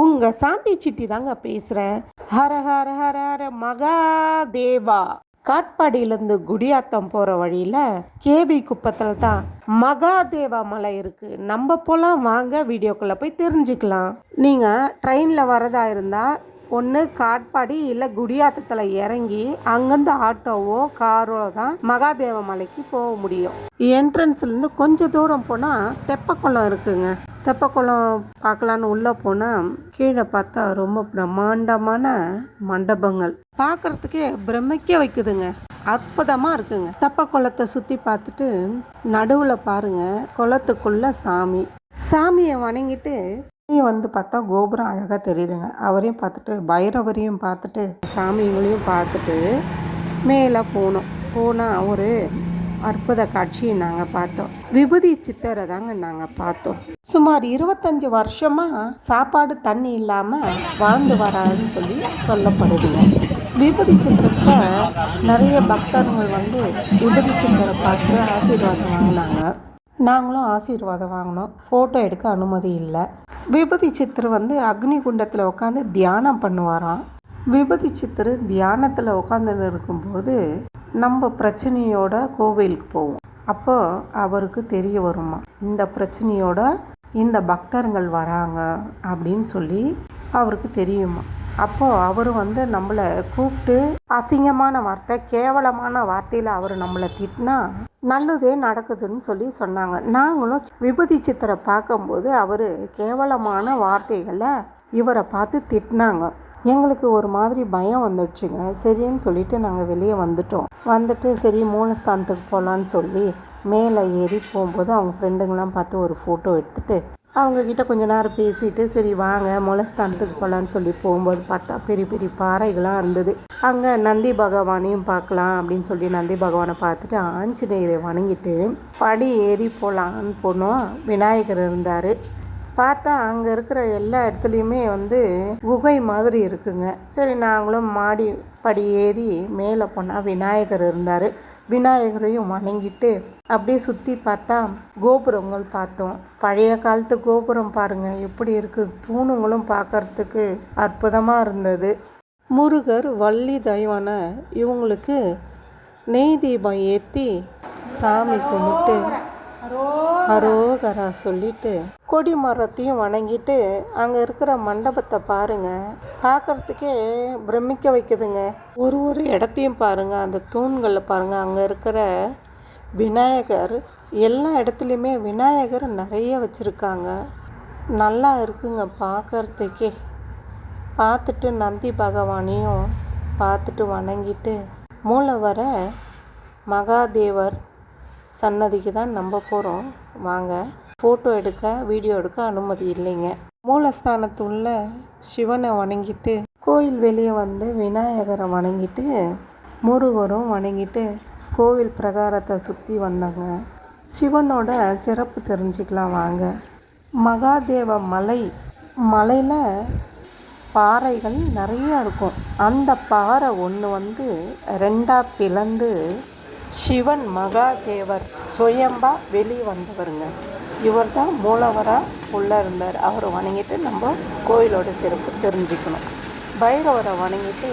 உங்க சாந்தி சிட்டி தாங்க பேசுறேன். ஹர ஹர ஹர ஹர மகாதேவா. காட்பாடியிலேருந்து குடியாத்தம் போகிற வழியில் கேவி குப்பத்தில் தான் மகாதேவா மலை இருக்குது நம்ம போலாம் வாங்க வீடியோக்குள்ளே போய் தெரிஞ்சுக்கலாம். நீங்கள் ட்ரெயினில் வரதா இருந்தால் ஒன்று காட்பாடி இல்லை குடியாத்தத்தில் இறங்கி அங்கேருந்து ஆட்டோவோ காரோ தான் மகாதேவ மலைக்கு போக முடியும். என்ட்ரன்ஸ்லேருந்து கொஞ்சம் தூரம் போனால் தெப்பக்குளம் இருக்குங்க. தெப்பக்குளம் பார்க்கலான்னு உள்ளே போனால் கீழே பார்த்தா ரொம்ப பிரம்மாண்டமான மண்டபங்கள். பார்க்கறதுக்கே பிரமிக்க வைக்குதுங்க. அற்புதமாக இருக்குங்க. தெப்ப குளத்தை சுற்றி பார்த்துட்டு நடுவில் பாருங்கள் குளத்துக்குள்ள சாமி. சாமியை வணங்கிட்டு நீ வந்து பார்த்தா கோபுரம் அழகாக தெரியுதுங்க. அவரையும் பார்த்துட்டு பைரவரையும் பார்த்துட்டு சாமிங்களையும் பார்த்துட்டு மேலே போனோம். போனால் ஒரு அற்புத காட்சியை நாங்கள் பார்த்தோம். விபூதி சித்தரை தாங்க நாங்கள் பார்த்தோம். சுமார் இருபத்தஞ்சு வருஷமாக சாப்பாடு தண்ணி இல்லாமல் வாழ்ந்து வராருன்னு சொல்லி சொல்லப்படுதுங்க. விபூதி சித்திரத்த நிறைய பக்தர்கள் வந்து விபூதி சித்தரை பார்த்து ஆசீர்வாதம் வாங்கினாங்க. நாங்களும் ஆசீர்வாதம் வாங்கினோம். ஃபோட்டோ எடுக்க அனுமதி இல்லை. விபூதி சித்தர் வந்து அக்னி குண்டத்தில் உட்காந்து தியானம் பண்ணுவாராம். விபூதி சித்திர தியானத்தில் உட்காந்துன்னு இருக்கும்போது நம்ம பிரச்சனையோட கோவிலுக்கு போவோம். அப்போ அவருக்கு தெரிய வருமா? இந்த பிரச்சனையோட இந்த பக்தர்கள் வராங்க அப்படின்னு சொல்லி அவருக்கு தெரியுமா? அப்போ அவர் வந்து நம்மளை கூப்பிட்டு அசிங்கமான வார்த்தை கேவலமான வார்த்தையில் அவர் நம்மளை திட்டினா நல்லதே நடக்குதுன்னு சொல்லி சொன்னாங்க. நாங்களும் விபூதி சித்திரை பார்க்கும்போது அவர் கேவலமான வார்த்தைகளை இவரை பார்த்து திட்டினாங்க. எங்களுக்கு ஒரு மாதிரி பயம் வந்துடுச்சுங்க. சரின்னு சொல்லிட்டு நாங்கள் வெளியே வந்துட்டோம். வந்துட்டு சரி மூலஸ்தானத்துக்கு போகலான்னு சொல்லி மேலே ஏறி போகும்போது அவங்க ஃப்ரெண்டுங்களாம் பார்த்து ஒரு ஃபோட்டோ எடுத்துட்டு அவங்கக்கிட்ட கொஞ்ச நேரம் பேசிட்டு சரி வாங்க மூலஸ்தானத்துக்கு போகலான்னு சொல்லி போகும்போது பார்த்தா பெரிய பெரிய பாறைகளாக இருந்தது. அங்கே நந்தி பகவானையும் பார்க்கலாம் அப்படின்னு சொல்லி நந்தி பகவானை பார்த்துட்டு ஆஞ்சநேயரை வணங்கிட்டு படி ஏறி போகலான்னு போனோம். விநாயகர் இருந்தார். பார்த்தா அங்கே இருக்கிற எல்லா இடத்துலையுமே வந்து குகை மாதிரி இருக்குங்க. சரி நாங்களும் மாடி படி ஏறி மேலே போனால் விநாயகர் இருந்தார். விநாயகரையும் வணங்கிட்டு அப்படியே சுற்றி பார்த்தா கோபுரங்கள் பார்த்தோம். பழைய காலத்து கோபுரம் பாருங்கள் எப்படி இருக்குது தூணுங்களும் பார்க்கறதுக்கு அற்புதமாக இருந்தது. முருகர் வள்ளி தெய்வான இவங்களுக்கு நெய் தீபம் ஏற்றி சாமி கும்பிட்டு அரோகரா சொல்லிட்டு கொடி மரத்தையும் வணங்கிட்டு அங்கே இருக்கிற மண்டபத்தை பாருங்க. பார்க்கறதுக்கே பிரமிக்க வைக்குதுங்க. ஒரு ஒரு இடத்தையும் பாருங்க. அந்த தூண்களில் பாருங்க. அங்கே இருக்கிற விநாயகர் எல்லா இடத்துலையுமே விநாயகர் நிறைய வச்சுருக்காங்க. நல்லா இருக்குங்க பார்க்கறதுக்கே பார்த்துட்டு நந்தி பகவானையும் பார்த்துட்டு வணங்கிட்டு மூலவர மகாதேவர் சன்னதிக்கு தான் நம்ப போகிறோம் வாங்க ஃபோட்டோ எடுக்க வீடியோ எடுக்க அனுமதி இல்லைங்க. மூலஸ்தானத்துள்ள சிவனை வணங்கிட்டு கோயில் வெளியே வந்து விநாயகரை வணங்கிட்டு முருகரும் வணங்கிட்டு கோவில் பிரகாரத்தை சுற்றி வந்தாங்க சிவனோட சிறப்பு தெரிஞ்சுக்கலாம் வாங்க. மகாதேவ மலை மலையில் பாறைகள் நிறையா இருக்கும். அந்த பாறை ஒன்று வந்து ரெண்டாக பிளந்து சிவன் மகாதேவர் சுயம்பா வெளியே வந்தவருங்க இவர் தான் மூலவராக உள்ளே இருந்தார். அவரை வணங்கிட்டு நம்ம கோயிலோட சிறப்பு தெரிஞ்சுக்கணும். பைரவரை வணங்கிட்டு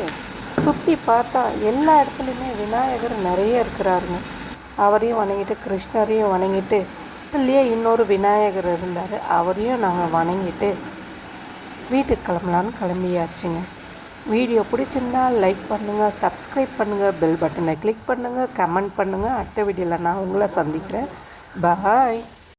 சுற்றி பார்த்தா எல்லா இடத்துலையுமே விநாயகர் நிறைய இருக்கிறாருங்க. அவரையும் வணங்கிட்டு கிருஷ்ணரையும் வணங்கிட்டு இல்லையே இன்னொரு விநாயகர் இருந்தார். அவரையும் நாங்கள் வணங்கிட்டு வீட்டுக்கு கிளம்பலான்னு கிளம்பியாச்சுங்க. வீடியோ பிடிச்சிருந்தா லைக் பண்ணுங்கள் சப்ஸ்கிரைப் பண்ணுங்கள் பெல் பட்டனை கிளிக் பண்ணுங்கள் கமெண்ட் பண்ணுங்கள் அடுத்த வீடியோவில் நான் உங்களை சந்திக்கிறேன். பாய்